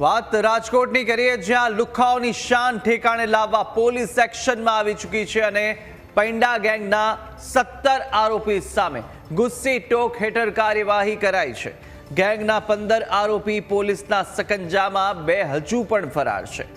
વાત રાજકોટની કરીએ, જ્યાં લુખાઓની શાન ઠેકાણે લાવવા પોલીસ એક્શનમાં આવી ચૂકી છે અને પૈંડા ગેંગના સત્તર આરોપી સામે ગુસ્સી ટોક હેઠળ કાર્યવાહી કરાઈ છે. ગેંગના પંદર આરોપી પોલીસના સકંજામાં બે હજુ પણ ફરાર છે.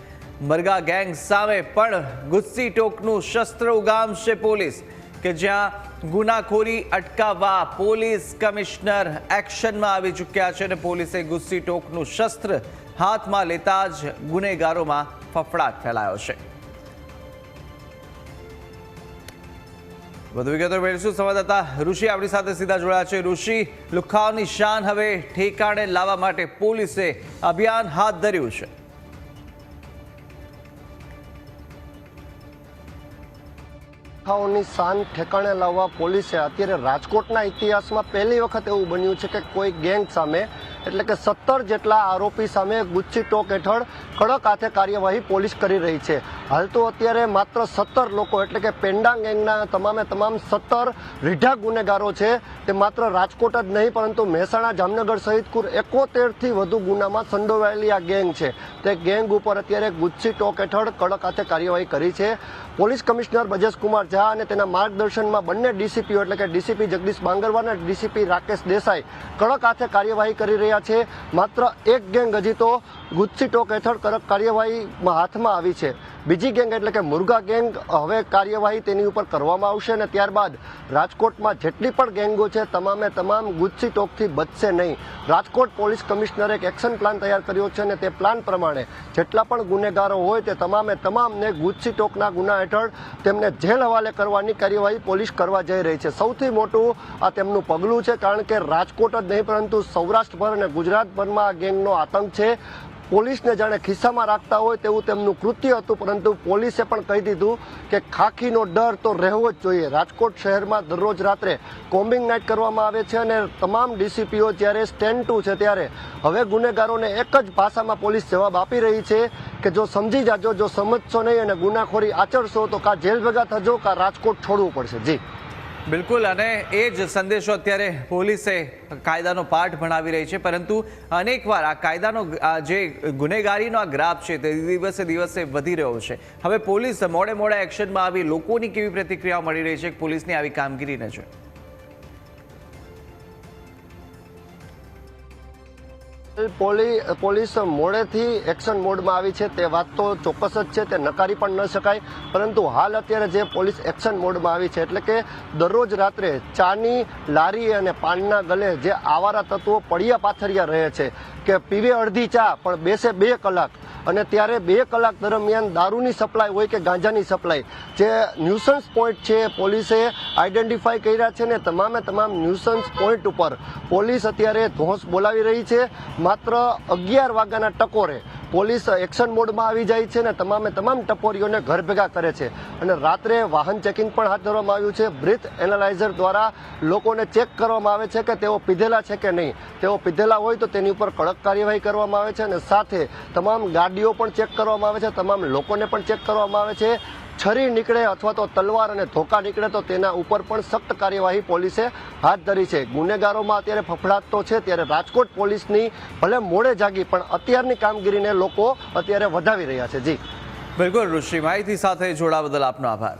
મરગા ગેંગ સામે પણ ગુસ્સી ટોકનું શસ્ત્ર ઉગામશે પોલીસ. કે જ્યાં ગુનાખોરી અટકાવવા પોલીસ કમિશનર એક્શનમાં આવી ચૂક્યા છે અને પોલીસે ગુસ્સી ટોકનું શસ્ત્ર હાથમાં લેતા જ ગુનેગારોમાં ફફડાટ ફેલાયો છે. વધુ વિગતો મેળવીશું સંવાદદાતા ઋષિ આપણી સાથે સીધા જોડાયા છે. ઋષિ, લુખાઓની શાન હવે ઠેકાણે લાવવા માટે પોલીસે અભિયાન હાથ ધર્યું છે. ખાઓની શાન ઠેકાણે લાવવા પોલીસે અત્યારે રાજકોટના ઇતિહાસમાં પહેલી વખત એવું બન્યું છે કે કોઈ ગેંગ સામે એટલે કે સત્તર જેટલા આરોપી સામે ગુચ્છી ટોક હેઠળ કડક હાથે કાર્યવાહી પોલીસ કરી રહી છે. હાલ તો અત્યારે માત્ર સત્તર લોકો, એટલે કે પેંડા ગેંગના તમામે તમામ સત્તર રીઢા ગુનેગારો છે. તે માત્ર રાજકોટ જ નહીં, પરંતુ મહેસાણા, જામનગર સહિત કુલ એકોતેરથી વધુ ગુનામાં સંડોવાયેલી આ ગેંગ છે. તે ગેંગ ઉપર અત્યારે ગુચ્છી ટોક હેઠળ કડક હાથે કાર્યવાહી કરી છે. પોલીસ કમિશનર બજેશ કુમાર ઝા અને તેના માર્ગદર્શનમાં બંને ડીસીપીઓ, એટલે કે ડીસીપી જગદીશ બાંગરવા અને ડીસીપી રાકેશ દેસાઈ, કડક હાથે કાર્યવાહી કરી રહ્યા છે. માત્ર એક ગેંગ હજી તો ગુચ્છી ટોક હેઠળ કડક કાર્યવાહી હાથમાં આવી છે. બીજી ગેંગ એટલે કે મુર્ગા ગેંગ, હવે કાર્યવાહી તેની ઉપર કરવામાં આવશે અને ત્યારબાદ રાજકોટમાં જેટલી પણ ગેંગો છે, તમામે તમામ ગુચ્છી ટોકથી બચશે નહીં. રાજકોટ પોલીસ કમિશનરે એક એક્શન પ્લાન તૈયાર કર્યો છે અને તે પ્લાન પ્રમાણે જેટલા પણ ગુનેગારો હોય તે તમામે તમામને ગુચ્છી ટોકના ગુના હેઠળ તેમને જેલ હવાલે કરવાની કાર્યવાહી પોલીસ કરવા જઈ રહી છે. સૌથી મોટું આ તેમનું પગલું છે, કારણ કે રાજકોટ જ નહીં, પરંતુ સૌરાષ્ટ્રભર અને ગુજરાતભરમાં આ ગેંગનો આતંક છે. પોલીસને જાણે ખિસ્સામાં રાખતા હોય તેવું તેમનું કૃત્ય હતું, પરંતુ પોલીસે પણ કહી દીધું કે ખાખીનો ડર તો રહેવો જ જોઈએ. રાજકોટ શહેરમાં દરરોજ રાત્રે કોમ્બિંગ નાઇટ કરવામાં આવે છે અને તમામ ડીસીપીઓ જ્યારે સ્ટેન્ડ ટુ છે ત્યારે હવે ગુનેગારોને એક જ ભાષામાં પોલીસ જવાબ આપી રહી છે કે જો સમજી જાજો, જો સમજશો નહીં અને ગુનાખોરી આચરશો તો કાં જેલ ભેગા થજો, કાં રાજકોટ છોડવું પડશે. જી. બિલકુલ, અને એ જ સંદેશો અત્યારે પોલીસે કાયદાનો પાઠ ભણાવી રહી છે. પરંતુ અનેકવાર આ કાયદાનો જે ગુનેગારીનો આ ગ્રાફ છે તે દિવસે દિવસે વધી રહ્યો છે. હવે પોલીસ મોડે મોડે એક્શનમાં આવી, લોકોની કેવી પ્રતિક્રિયાઓ મળી રહી છે? પોલીસની આવી કામગીરીને છે પોલીસ મોડેથી એક્શન મોડમાં આવી છે. તે વાત તો ચોક્કસ જ છે, તે નકારી પણ ન શકાય. પરંતુ હાલ અત્યારે જે પોલીસ એક્શન મોડમાં આવી છે, એટલે કે દરરોજ રાત્રે ચાની, લારી અને પાનના ગલે જે આવારા તત્વો પડ્યા પાથરિયા રહે છે, કે પીવે અડધી ચા, પણ બેસે બે કલાક અને ત્યારે બે કલાક દરમિયાન દારૂની સપ્લાય હોય કે ગાંજાની સપ્લાય, જે ન્યુસન્સ પોઈન્ટ છે, પોલીસે આઈડેન્ટિફાઈ કર્યા છે ને તમામે તમામ ન્યુસન્સ પોઈન્ટ ઉપર પોલીસ અત્યારે ધોંસ બોલાવી રહી છે. માત્ર અગિયાર વાગ્યાના ટકોરે પોલીસ એક્શન મોડમાં આવી જાય છે અને તમામે તમામ ટપોરીઓને ઘર ભેગા કરે છે. અને રાત્રે વાહન ચેકિંગ પણ હાથ ધરવામાં આવ્યું છે. બ્રીથ એનાલાઇઝર દ્વારા લોકોને ચેક કરવામાં આવે છે કે તેઓ પીધેલા છે કે નહીં. તેઓ પીધેલા હોય તો તેની ઉપર કડક કાર્યવાહી કરવામાં આવે છે અને સાથે તમામ ગાડીઓ પણ ચેક કરવામાં આવે છે. તમામ લોકોને પણ ચેક કરવામાં આવે છે. છરી નીકળે અથવા તો તલવાર અને ધોકા નીકળે તો તેના ઉપર પણ સખ્ત કાર્યવાહી પોલીસે હાથ ધરી છે. ગુનેગારોમાં અત્યારે ફફડાટ તો છે, ત્યારે રાજકોટ પોલીસની ભલે મોડે જાગી, પણ અત્યારની કામગીરીને લોકો અત્યારે વધાવી રહ્યા છે. જી. બિલકુલ, ઋષિ, માહિતી સાથે જોડા બદલ આપનો આભાર.